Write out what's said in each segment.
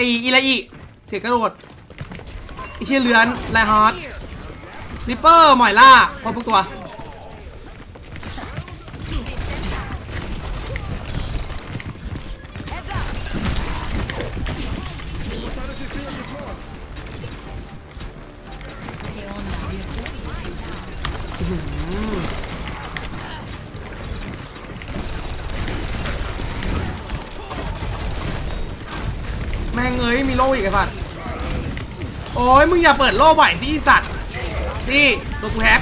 ไออีไรอีเสียกระโดดไอเชี่ยเลือนไลฮอตริปเปอร์หมอยล่าครบทุกตัว ม่งเอ้ยมีโล่อีกไอ้สัตว์โอ้ยมึงอย่าเปิดโล่บ่อยที่สัตว์นี่ตัวกูแฮก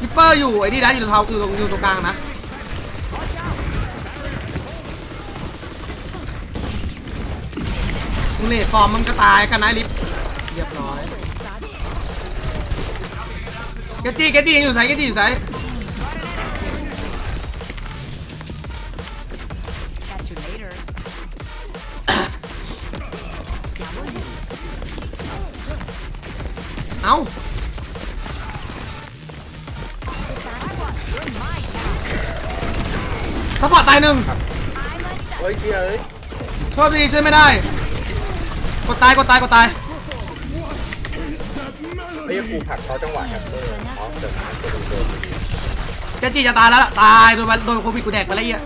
ฮิปเปอร์อยู่ไอ้นี่นะอยู่ตรงเท้าอยู่ตรงอยู่ตรงกลางนะมึงเลดฟอร์มมันก็ตายกันนะลิฟเรียบร้อยเกจี้เกจี้ยังอยู่ไซส์เกจี้อยู่ไซส์ later. เอ้าซัพพอร์ตตายหนึ่งเฮ้ยเชียเอ้ยชอบดีช่วยไม่ได้ กดตายกดตายกดตายไอ้ยกูผลักเขาจังหวะแฮมเบอร์อ๋อเดี๋ยวนะจะโดนโดนเจจีจะตายแล้วล่ะตายโดนโดนโควิดกูแดกไปแล้วไอ้เหี้ย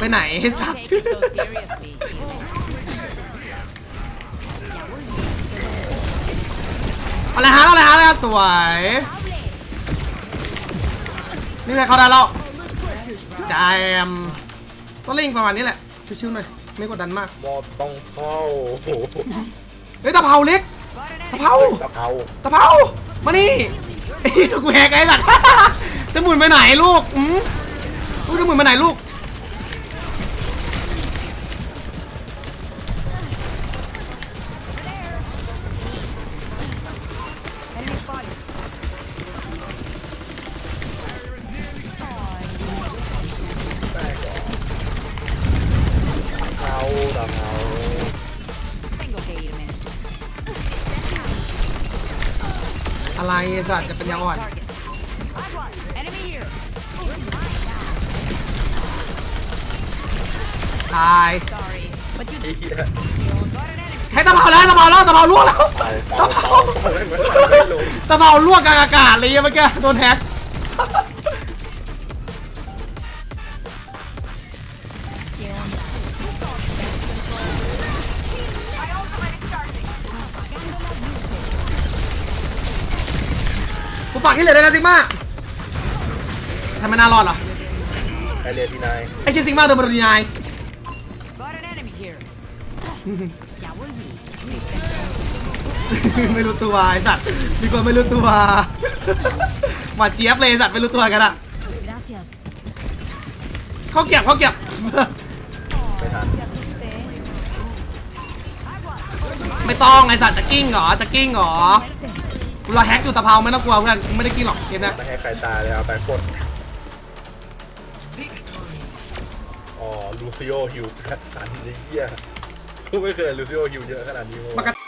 ไปไหนไอ้สัตว์ Take it so seriously. อะไรฮะอะไรฮะอะไรฮะสวย นี่ไงเขาได้แล้วจมต้องเล่นประมาณนี้แหละ ชิวๆหน่อย ไม่กดดันมาก มอบต้องเข้าโอ้โหเฮ้ยตะเภาเล็ก ตะเภา ตะเภาตะเภา มานี่ไอ้กูแหกไอ้สัตว์จะหมุนไปไหนลูกอืมลูกจะหมุนไปไหนลูก อะไรไอ้สัตว์จะเป็นยังอ่อนตายไอ้เหี้ยให้ตะเภาแล้วตะเภาแล้วตะเภาล่วงแล้วตะเภาตะเภาล่วงกลางอากาศเลยเมื่อกี้โดนแฮก กูฝากที่เหลือได้นะซิกมาทำไมน่ารอดเหรอไอเรียดีนายไอ้ชื่อซิกมาโดนบริยาย Got an enemy here. Ya volví. ไม่รู้ตัวไอ้สัตว์ดีกว่าไม่รู้ตัวหวานเจี๊ยบเลยไอ้สัตว์ไม่รู้ตัวกันอะ Gracias. เขาเก็บเขาเก็บไม่ทัน Te asusté. ไม่ต้องไอ้สัตว์จะกิ้งเหรอจะกิ้งเหรอ กูรอแฮกอยู่ตะเภาไม่ต้องกลัวเพื่อนไม่ได้กินหรอกเกมเนี้ยไม่ให้ใครตายเลยเอาไปกดอ๋อลูซิโอฮิวขนาดนี้เหี้ยกูไม่เคยลูซิโอฮิวเยอะขนาดนี้มาปกติ